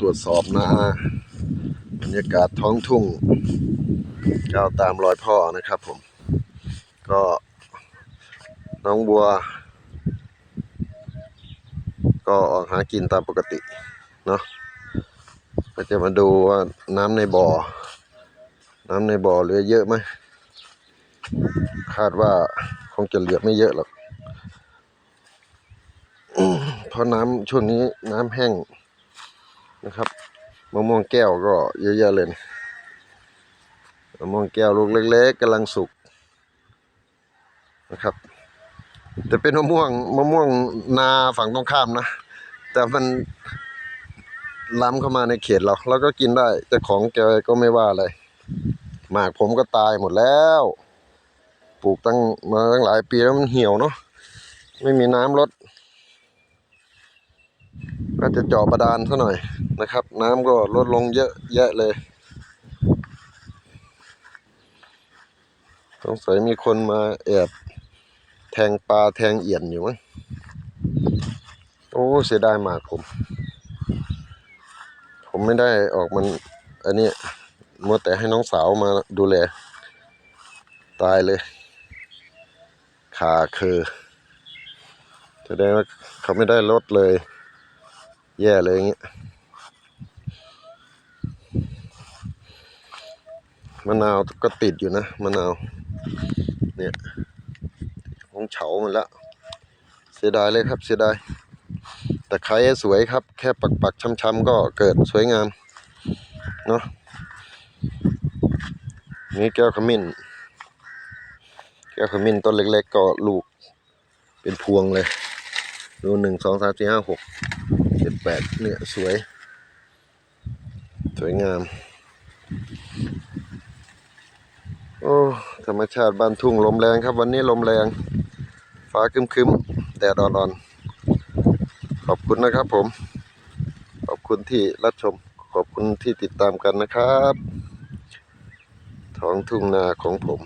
ตรวจสอบนาบรรยากาศท้องทุ่งก้าวตามรอยพ่อนะครับผม ก็น้องบัว ก็ออกหากินตามปกติเนาะก็จะมาดูว่าน้ำในบ่อ น้ำในบ่อเหลือเยอะไหมคาดว่าคงจะเหลือไม่เยอะหรอกเพราะน้ำช่วงนี้น้ำแห้ง นะครับมะม่วงแก้วก็เยอะแยะเลยนะมะม่วงแก้วลูกเล็กๆกำลังสุกนะครับ แต่เป็นมะม่วงมะม่วงนาฝั่งตรงข้ามนะ แต่มันล้ำเข้ามาในเขตเราเราก็กินได้จ้าของแกก็ไม่ว่าอะไรหมากผมก็ตายหมดแล้ว ปลูกตั้งมาตั้งหลายปีแล้วมันเหี่ยวเนาะไม่มีน้ำลดก็จะเจาะบาดาลซะหน่อย นะครับ น้ำก็ลดลงเยอะแยะเลยสงสัยมีคนมาแอบแทงปลาแทงเอี่ยนอยู่มั้งโอ้เสียดายมากผม ผมไม่ได้ออกมัน อันนี้มัวแต่ให้น้องสาวมาดูแล ตายเลย ขาคือแสดงว่าเขาไม่ได้ลดเลย แย่เลยอย่างเงี้ย มะนาวก็ติดอยู่นะมะนาว เนี่ยคงเฉามันแล้วเสียดายเลยครับเสียดายแต่ไคร้สวยครับ แค่ปักปักๆช้ำๆก็เกิดสวยงามเนาะนี่แก้วขมิ้น แก้วขมิ้นต้นเล็ก ๆ ก็ลูก เป็นพวงเลย ดูหนึ่งสองสามสี่ห้าหกเจ็ดแปดเนี่ยสวย สวยงาม โอ้ธรรมชาติบ้านทุ่งลมแรงครับ วันนี้ลมแรง ฟ้าครึมแดดร้อนๆขอบคุณนะครับผม ขอบคุณที่รับชม ขอบคุณที่ติดตามกันนะครับ ท้องทุ่งนาของผม